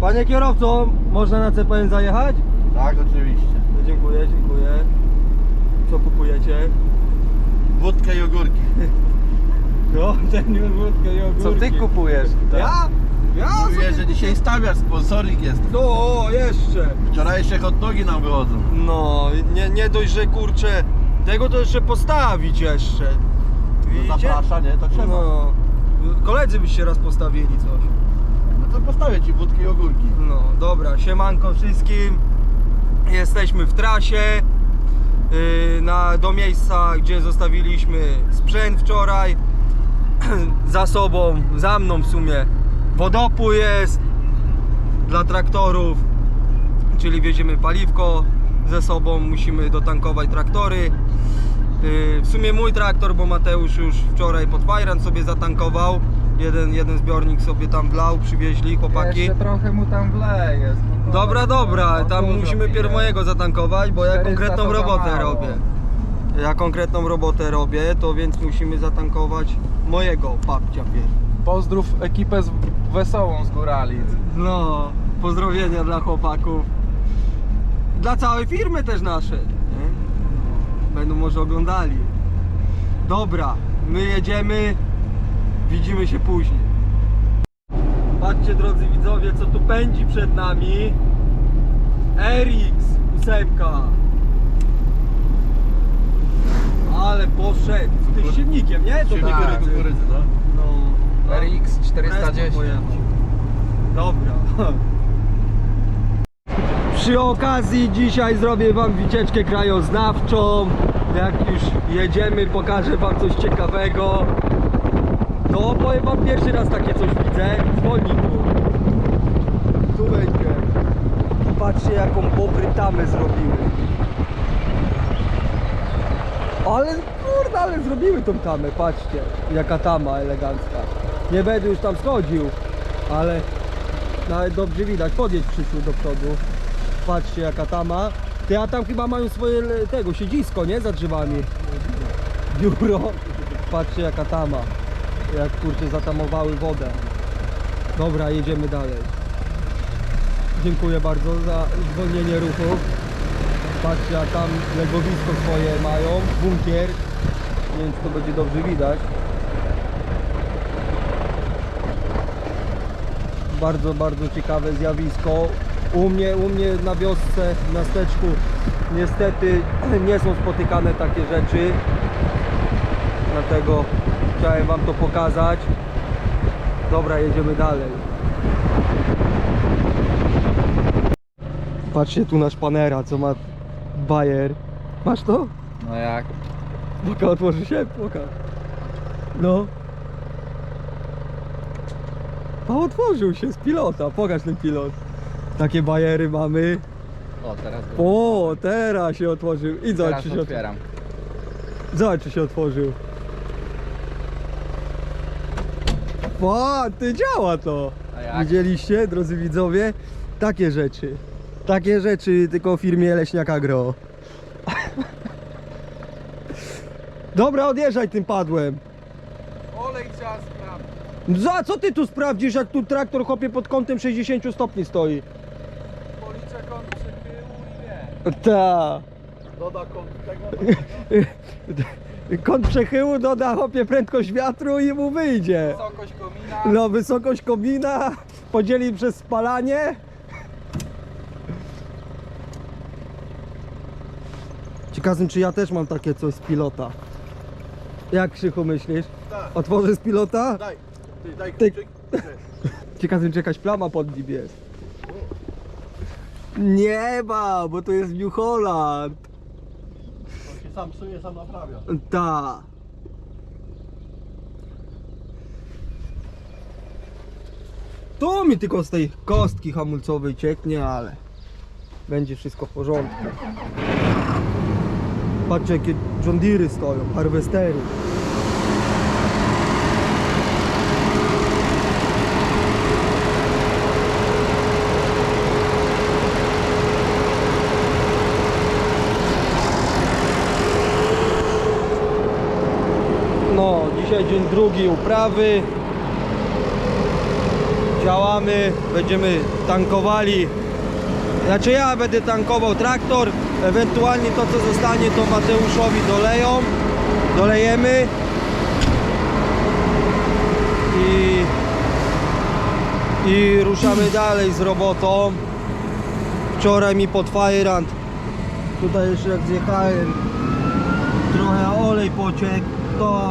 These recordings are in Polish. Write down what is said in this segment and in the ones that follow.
Panie kierowco, można na CPN zajechać? Tak, oczywiście. Dziękuję, dziękuję. Co kupujecie? Wódkę i ogórki. No, ten już wódkę i ogórki. Co ty kupujesz? Ja? Ja? Mówię, że dzisiaj stawiasz, sponsoring jest. No, o, jeszcze. Wczorajsze hot dogi nam wychodzą. No, nie, nie dość, że kurczę, tego to jeszcze postawić jeszcze. No zaprasza, nie? To trzeba. No. No, koledzy byście raz postawili coś. To postawię ci wódkę i ogórki. No, dobra, siemanko wszystkim. Jesteśmy w trasie yy, na, do miejsca, gdzie zostawiliśmy sprzęt wczoraj. Za sobą, za mną w sumie wodopój jest dla traktorów, czyli wieziemy paliwko ze sobą, musimy dotankować traktory. Yy, W sumie mój traktor, bo Mateusz już wczoraj pod Fajran sobie zatankował. Jeden, jeden zbiornik sobie tam wlał, przywieźli chłopaki. Jeszcze trochę mu tam wleje. spokojnie. Dobra, dobra, No, tam musimy pierw mojego zatankować, bo ja 400 konkretną to za robotę mało. robię. Ja konkretną robotę robię, to więc musimy zatankować mojego papcia pierw. Pozdrów ekipę z Wesołą z Góralic. No, pozdrowienia dla chłopaków. Dla całej firmy też nasze. nie? Będą może oglądali. Dobra, my jedziemy, widzimy się później. Patrzcie drodzy widzowie, co tu pędzi przed nami. RX 8. Ale poszedł z tym silnikiem, nie? To Silnik tak. kukurydzy, no. No, RX 410. Presto pojechał. Dobra. Przy okazji dzisiaj zrobię wam wycieczkę krajoznawczą. Jak już jedziemy, pokażę wam coś ciekawego. No powiem wam pierwszy raz takie coś widzę. Dzwoni tu. Tu będzie. Patrzcie jaką bobry tamę zrobiły. Ale kurde, ale zrobiły tą tamę, patrzcie. Jaka tama elegancka. Nie będę już tam schodził, ale nawet dobrze widać. Podjedź przyszły do przodu. Patrzcie jaka tama. Ty, a tam chyba mają swoje tego siedzisko, nie? Za drzewami. Biuro. Patrzcie jaka tama. Jak kurczę zatamowały wodę. Dobra, jedziemy dalej. Dziękuję bardzo za zwolnienie ruchu. Patrzcie, a tam legowisko swoje mają, bunkier, więc to będzie dobrze widać. Bardzo, bardzo ciekawe zjawisko. U mnie, u mnie na wiosce, na steczku, niestety nie są spotykane takie rzeczy. Dlatego chciałem Wam to pokazać. Dobra, jedziemy dalej. Patrzcie tu na szpanera, co ma bajer. Masz to? No jak? Boka otworzy się, boka. No. A otworzył się z pilota, pokaż ten pilot. Takie bajery mamy. O, teraz go. O, teraz się otworzył. I zobacz, Teraz czy się, otworzył. otwieram. zobacz, czy się otworzył. O, ty działa to. Widzieliście, drodzy widzowie? Takie rzeczy. Takie rzeczy tylko w firmie Leśniak Agro. Dobra, odjeżdżaj tym padłem. Olej trzeba sprawdzić. Za co ty tu sprawdzisz, jak tu traktor chopie pod kątem 60 stopni stoi? Policzę kąt przychyłu i wie. Ta. Doda kąt tego. Kąt przechyłu doda chopie prędkość wiatru i mu wyjdzie. Wysokość komina. No, wysokość komina podzieli przez spalanie. Ciekawym, czy ja też mam takie coś z pilota. Jak Krzychu myślisz? Tak. Otworzę z pilota? Daj, ty, daj Ty- kluczyk. Ciekawym, czy jakaś plama pod nim jest. Nie ma, bo to jest New Holland. Sam psuje, sam naprawia. To mi tylko z tej kostki hamulcowej cieknie, ale będzie wszystko w porządku. Patrzcie jakie John Deere stoją, harwestery. No, dzisiaj dzień drugi uprawy. działamy, będziemy tankowali. Znaczy ja będę tankował traktor, ewentualnie to co zostanie to Mateuszowi doleją, dolejemy i, i ruszamy dalej z robotą. Wczoraj mi pod Fajrant, tutaj jeszcze jak zjechałem, trochę olej pociekł, to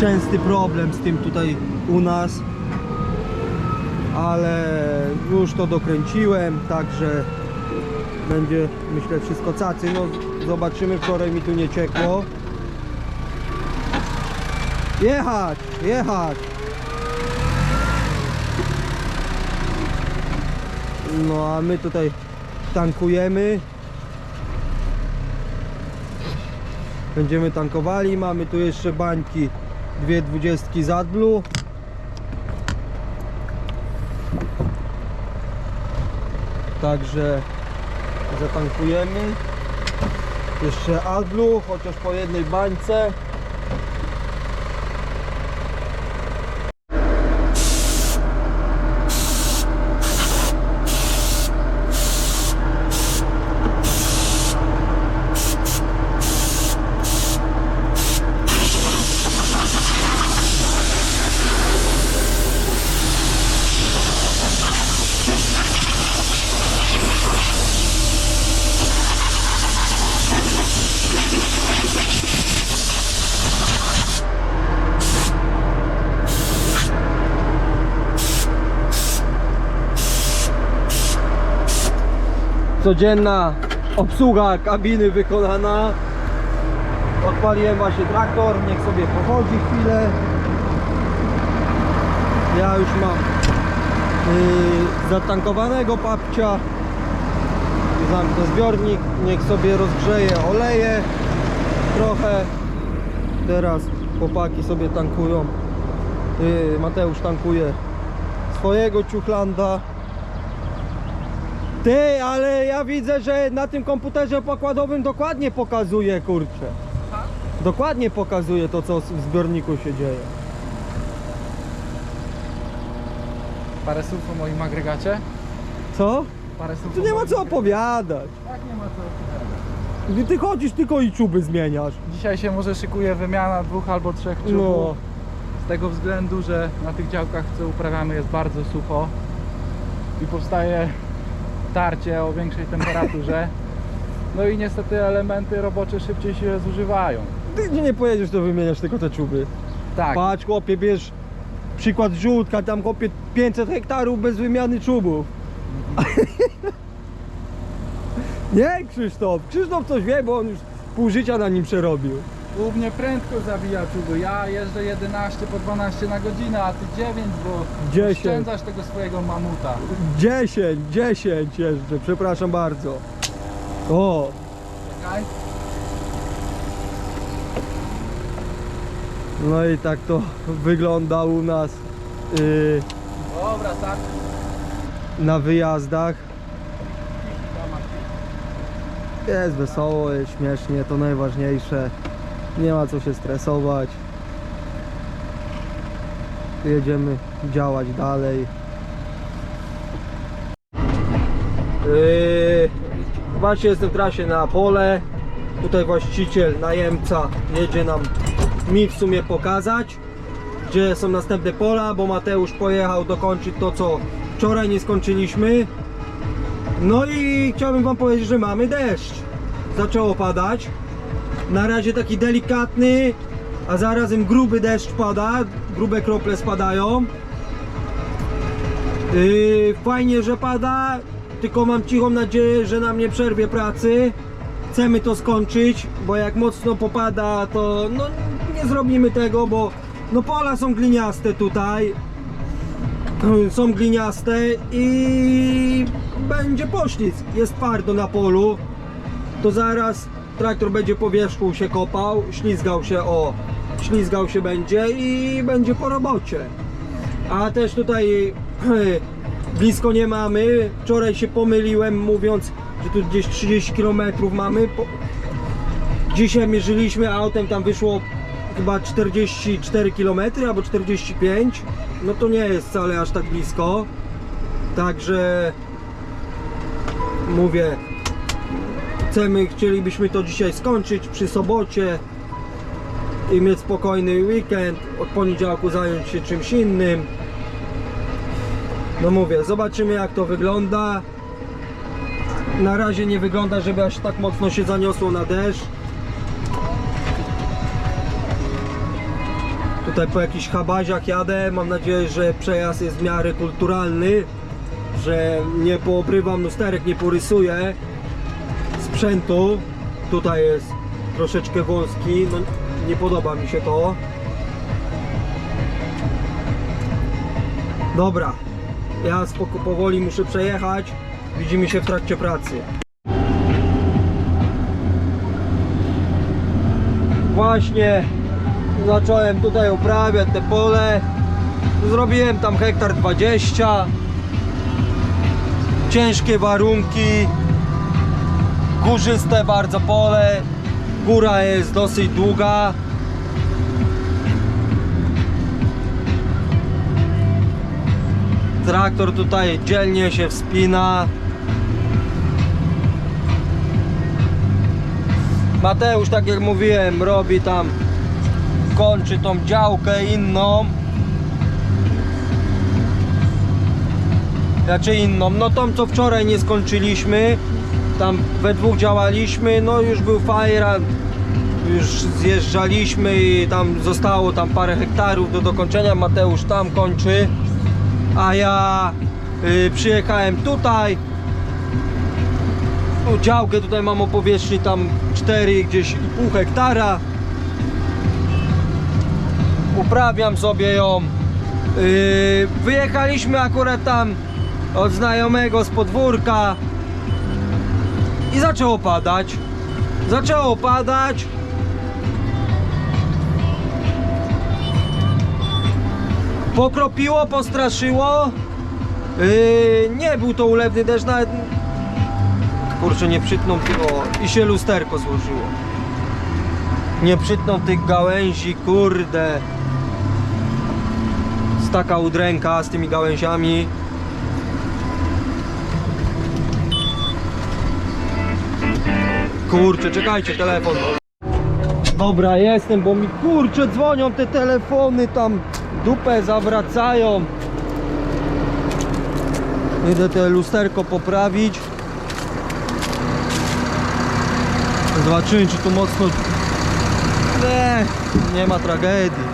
częsty problem z tym tutaj u nas ale już to dokręciłem, także będzie myślę wszystko cacy. No zobaczymy, wczoraj mi tu nie ciekło. Jechać, jechać. No a my tutaj tankujemy. Będziemy tankowali, mamy tu jeszcze bańki, dwie dwudziestki z AdBlue. Także zatankujemy. Jeszcze AdBlue, chociaż po jednej bańce. Codzienna obsługa kabiny wykonana. Odpaliłem właśnie traktor, niech sobie pochodzi chwilę. Ja już mam yy, zatankowanego papcia. Zamknę zbiornik, niech sobie rozgrzeje oleje trochę. Teraz chłopaki sobie tankują. Yy, Mateusz tankuje swojego ciuchlanda. Ty, ale ja widzę, że na tym komputerze pokładowym dokładnie pokazuje, kurczę. Dokładnie pokazuje to, co w zbiorniku się dzieje. Parę słów o moim agregacie? Co? Parę słów Tu o nie ma moim co agregacie. opowiadać. Tak, nie ma co opowiadać. Ty chodzisz tylko i czuby zmieniasz. Dzisiaj się może szykuje wymiana dwóch albo trzech czubów. No. Z tego względu, że na tych działkach, co uprawiamy jest bardzo sucho i powstaje tarcie o większej temperaturze. No i niestety elementy robocze szybciej się zużywają. Ty gdzie nie pojedziesz, to wymieniasz tylko te czuby. Tak, Patrz, chłopie, bierz przykład żółtka, tam chłopie 500 hektarów bez wymiany czubów. nie, Krzysztof. Krzysztof coś wie, bo on już pół życia na nim przerobił. U mnie prędko zabija czuby. Ja jeżdżę 11 po 12 na godzinę, a ty 9, bo 10. oszczędzasz tego swojego mamuta. 10, 10 jeszcze, przepraszam bardzo. O, Czekaj. no i tak to wygląda u nas yy, Dobra, tak. na wyjazdach. Jest wesoło, jest śmiesznie, to najważniejsze. Nie ma co się stresować. Jedziemy działać dalej. Yy, właśnie jestem w trasie na pole. Tutaj właściciel, najemca jedzie nam mi w sumie pokazać, gdzie są następne pola, bo Mateusz pojechał dokończyć to, co wczoraj nie skończyliśmy. No i chciałbym wam powiedzieć, że mamy deszcz. Zaczęło padać. Na razie taki delikatny, a zarazem gruby deszcz pada, grube krople spadają. Yy, fajnie, że pada, tylko mam cichą nadzieję, że nam nie przerwie pracy. Chcemy to skończyć, bo jak mocno popada, to no, nie zrobimy tego, bo no pola są gliniaste tutaj. Są gliniaste i będzie poślizg. Jest twardo na polu. To zaraz traktor będzie po wierzchu się kopał, ślizgał się o, ślizgał się będzie i będzie po robocie. A też tutaj blisko nie mamy. Wczoraj się pomyliłem mówiąc, że tu gdzieś 30 km mamy. Dzisiaj mierzyliśmy autem, tam wyszło chyba 44 km albo 45. no to nie jest wcale aż tak blisko. Także mówię, chcemy, chcielibyśmy to dzisiaj skończyć przy sobocie i mieć spokojny weekend, od poniedziałku zająć się czymś innym. No mówię, zobaczymy jak to wygląda. Na razie nie wygląda, żeby aż tak mocno się zaniosło na deszcz. Tutaj po jakichś chabaziach jadę. Mam nadzieję, że przejazd jest w miarę kulturalny, że nie poobrywam lusterek, nie porysuję sprzętu. Tutaj jest troszeczkę wąski, no nie podoba mi się to. Dobra, ja spoko, powoli muszę przejechać. Widzimy się w trakcie pracy. Właśnie zacząłem tutaj uprawiać te pole. Zrobiłem tam hektar 20. Ciężkie warunki. Górzyste bardzo pole. Góra jest dosyć długa. Traktor tutaj dzielnie się wspina. Mateusz, tak jak mówiłem, robi tam, kończy tą działkę inną. Znaczy inną, no tą co wczoraj nie skończyliśmy. Tam we dwóch działaliśmy, no już był fajran. Już zjeżdżaliśmy i tam zostało tam parę hektarów do dokończenia. Mateusz tam kończy a ja y, przyjechałem tutaj działkę tutaj mam o powierzchni tam 4 gdzieś i pół hektara uprawiam sobie ją y, wyjechaliśmy akurat tam od znajomego z podwórka i zaczęło padać zaczęło padać Pokropiło, postraszyło. Yy, nie był to ulewny deszcz, nawet kurczę nie przytnął tego i się lusterko złożyło. Nie przytnął tych gałęzi, kurde. Jest taka udręka z tymi gałęziami. Kurczę, czekajcie, telefon. Dobra, jestem, bo mi kurczę dzwonią te telefony tam dupę zawracają. Idę te lusterko poprawić. Zobaczymy czy tu mocno... Nie, nie ma tragedii.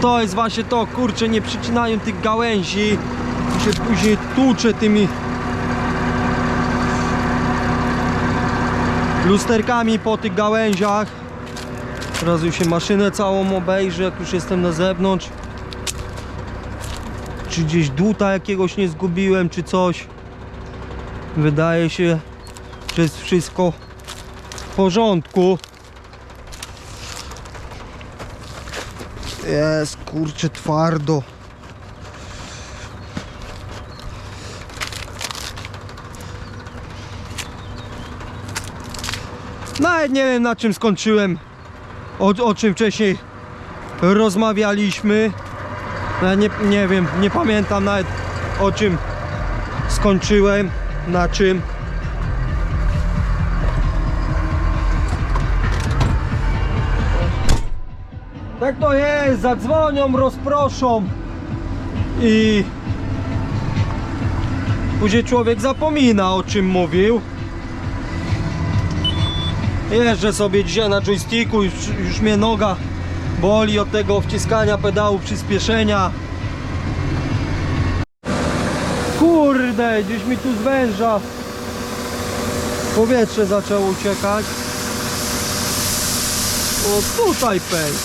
To jest właśnie to, kurczę, nie przycinają tych gałęzi. Się później tłucze tymi lusterkami po tych gałęziach. Teraz już się maszynę całą obejrzę, jak już jestem na zewnątrz. Czy gdzieś dłuta jakiegoś nie zgubiłem, czy coś. Wydaje się, że jest wszystko w porządku. Jest, kurczę, twardo. Nie wiem na czym skończyłem, o, o czym wcześniej rozmawialiśmy. Ja nie, nie wiem, nie pamiętam nawet o czym skończyłem, na czym. Tak to jest, zadzwonią, rozproszą i później człowiek zapomina o czym mówił. Jeżdżę sobie dzisiaj na joysticku, już, już mnie noga boli od tego wciskania pedału przyspieszenia. Kurde, gdzieś mi tu zwęża. Powietrze zaczęło uciekać. O, tutaj pęk.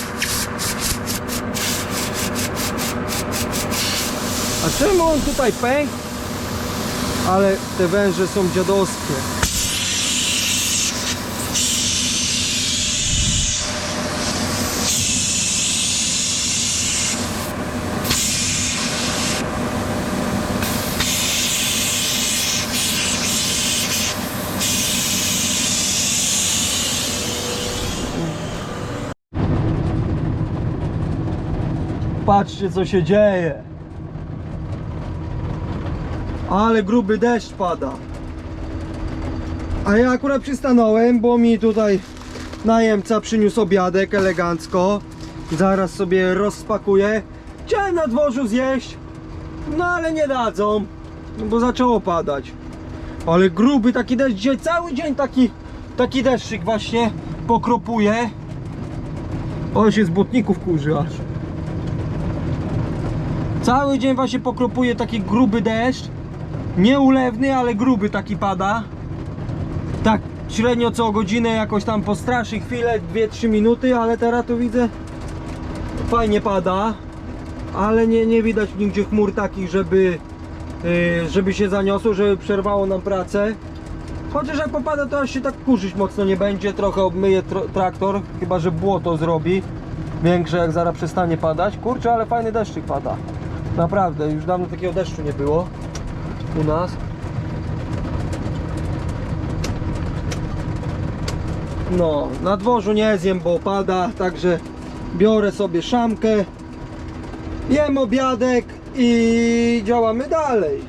A czemu on tutaj pękł? Ale te węże są dziadowskie. Patrzcie co się dzieje. Ale gruby deszcz pada. A ja akurat przystanąłem, bo mi tutaj najemca przyniósł obiadek elegancko. Zaraz sobie rozpakuję. Chciałem na dworzu zjeść, no ale nie dadzą, no bo zaczęło padać. Ale gruby taki deszcz, cały dzień taki, taki deszczyk właśnie pokropuje. O, się z butników kurzy aż. Cały dzień właśnie pokropuje taki gruby deszcz. Nieulewny, ale gruby taki pada. Tak średnio co godzinę jakoś tam postraszy chwilę, 2-3 minuty, ale teraz tu widzę fajnie pada. Ale nie, nie widać nigdzie chmur takich, żeby, yy, żeby się zaniosło, żeby przerwało nam pracę. Chociaż jak popada, to aż się tak kurzyć mocno nie będzie. Trochę obmyje tro- traktor, chyba że błoto zrobi. Większe jak zaraz przestanie padać. Kurczę, ale fajny deszczyk pada. Naprawdę, już dawno takiego deszczu nie było u nas. No, na dworzu nie zjem, bo pada, także biorę sobie szamkę, jem obiadek i działamy dalej.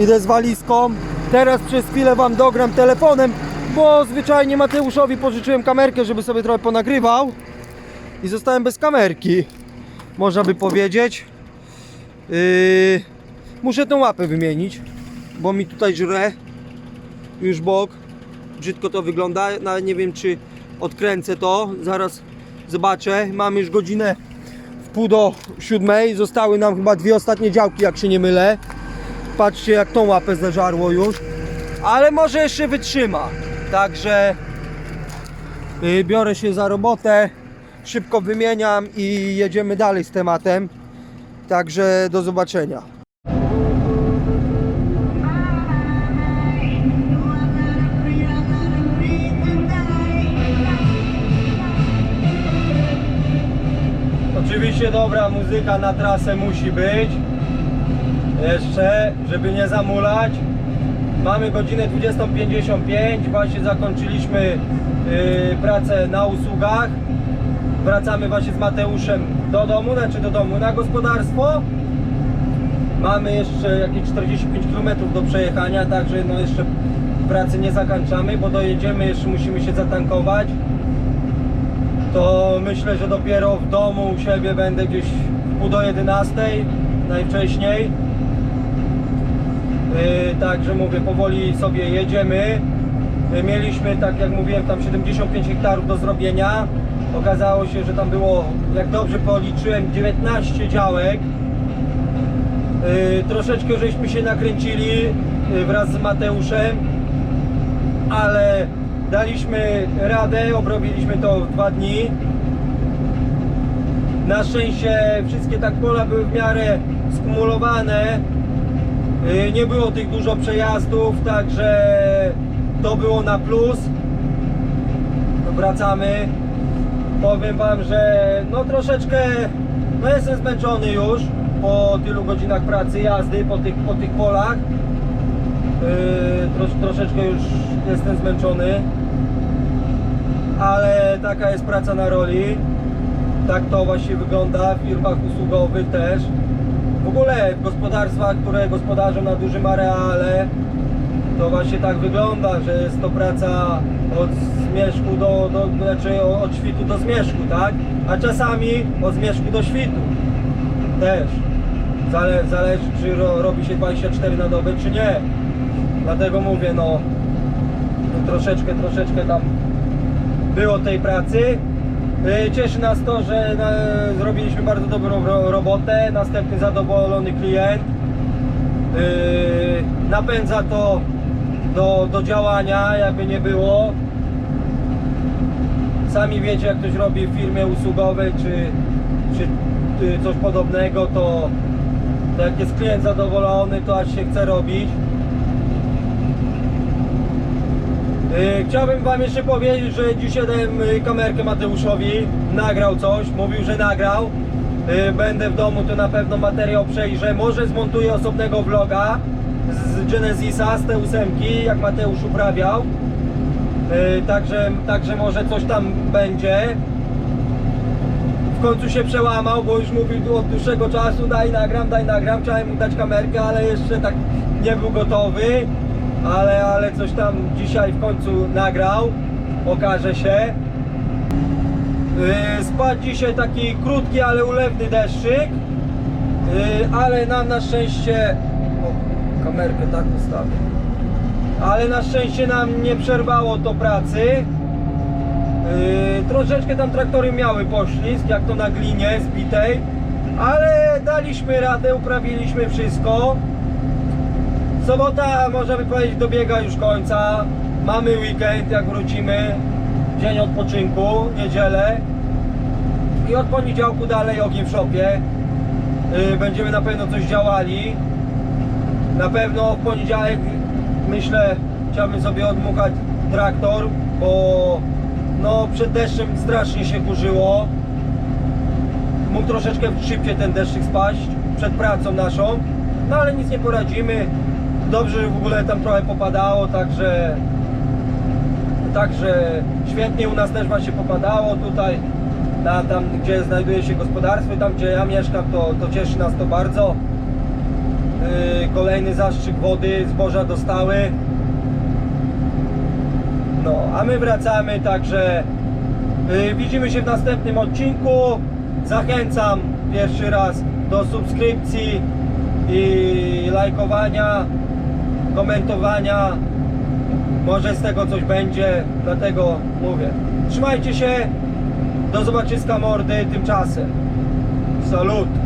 Idę z walizką. Teraz przez chwilę Wam dogram telefonem, bo zwyczajnie Mateuszowi pożyczyłem kamerkę, żeby sobie trochę ponagrywał. I zostałem bez kamerki, można by powiedzieć. Yy, muszę tą łapę wymienić, bo mi tutaj żre już bok. Brzydko to wygląda, nawet nie wiem czy odkręcę to. Zaraz zobaczę. Mam już godzinę w pół do siódmej. Zostały nam chyba dwie ostatnie działki, jak się nie mylę. Patrzcie, jak tą łapę zeżarło już. Ale może jeszcze wytrzyma. Także y, biorę się za robotę. Szybko wymieniam i jedziemy dalej z tematem. Także do zobaczenia. Oczywiście dobra muzyka na trasę musi być. Jeszcze, żeby nie zamulać. Mamy godzinę 20.55. Właśnie zakończyliśmy yy, pracę na usługach. Wracamy właśnie z Mateuszem do domu, znaczy do domu na gospodarstwo. Mamy jeszcze jakieś 45 km do przejechania, także no jeszcze pracy nie zakończamy, bo dojedziemy, jeszcze musimy się zatankować to myślę, że dopiero w domu u siebie będę gdzieś w pół do 11 najwcześniej. Yy, także mówię, powoli sobie jedziemy. Yy, mieliśmy, tak jak mówiłem, tam 75 hektarów do zrobienia. Okazało się, że tam było, jak dobrze policzyłem, 19 działek. Yy, troszeczkę żeśmy się nakręcili wraz z Mateuszem, ale daliśmy radę, obrobiliśmy to w dwa dni. Na szczęście wszystkie tak pola były w miarę skumulowane. Yy, Nie było tych dużo przejazdów, także to było na plus. Wracamy. Powiem Wam, że no troszeczkę no jestem zmęczony już po tylu godzinach pracy, jazdy po tych, po tych polach. Yy, trosz, troszeczkę już jestem zmęczony, ale taka jest praca na roli. Tak to właśnie wygląda w firmach usługowych też. W ogóle w gospodarstwach, które gospodarzą na dużym areale, to właśnie tak wygląda, że jest to praca od zmierzchu do, do znaczy od świtu do zmierzchu, tak? A czasami od zmierzchu do świtu też. Zale, zależy czy ro, robi się 24 na dobę czy nie. Dlatego mówię, no troszeczkę, troszeczkę tam było tej pracy. Yy, Cieszy nas to, że na, zrobiliśmy bardzo dobrą ro, robotę. Następny zadowolony klient. Yy, napędza to do, do działania, jakby nie było. Sami wiecie, jak ktoś robi w firmie usługowej czy, czy coś podobnego, to, to jak jest klient zadowolony, to aż się chce robić. Yy, Chciałbym Wam jeszcze powiedzieć, że dzisiaj dałem y, kamerkę Mateuszowi, nagrał coś, mówił, że nagrał. Yy, Będę w domu, to na pewno materiał przejrzę. Może zmontuję osobnego vloga z Genesisa, z tej ósemki, jak Mateusz uprawiał. Także, także może coś tam będzie. W końcu się przełamał, bo już mówił od dłuższego czasu daj nagram, daj nagram. Chciałem mu dać kamerkę, ale jeszcze tak nie był gotowy. Ale, ale coś tam dzisiaj w końcu nagrał. Okaże się. Yy, Spadł dzisiaj taki krótki, ale ulewny deszczyk. Yy, Ale nam na szczęście... O, kamerkę tak ustawię. Ale na szczęście nam nie przerwało to pracy. Yy, troszeczkę tam traktory miały poślizg, jak to na glinie zbitej, ale daliśmy radę, uprawiliśmy wszystko. Sobota, możemy powiedzieć, dobiega już końca. Mamy weekend, jak wrócimy. Dzień odpoczynku, niedzielę. I od poniedziałku dalej ogień w szopie. Yy, będziemy na pewno coś działali. Na pewno w poniedziałek myślę, chciałbym sobie odmuchać traktor, bo no przed deszczem strasznie się kurzyło. Mógł troszeczkę szybciej ten deszczyk spaść przed pracą naszą, no ale nic nie poradzimy. Dobrze, że w ogóle tam trochę popadało, także także świetnie u nas też właśnie popadało tutaj na, tam gdzie znajduje się gospodarstwo tam gdzie ja mieszkam to, to cieszy nas to bardzo. Yy, kolejny zastrzyk wody zboża dostały. No a my wracamy także yy, widzimy się w następnym odcinku. Zachęcam pierwszy raz do subskrypcji i lajkowania komentowania. Może z tego coś będzie dlatego mówię. Trzymajcie się. Do zobaczyska mordy tymczasem. Salut!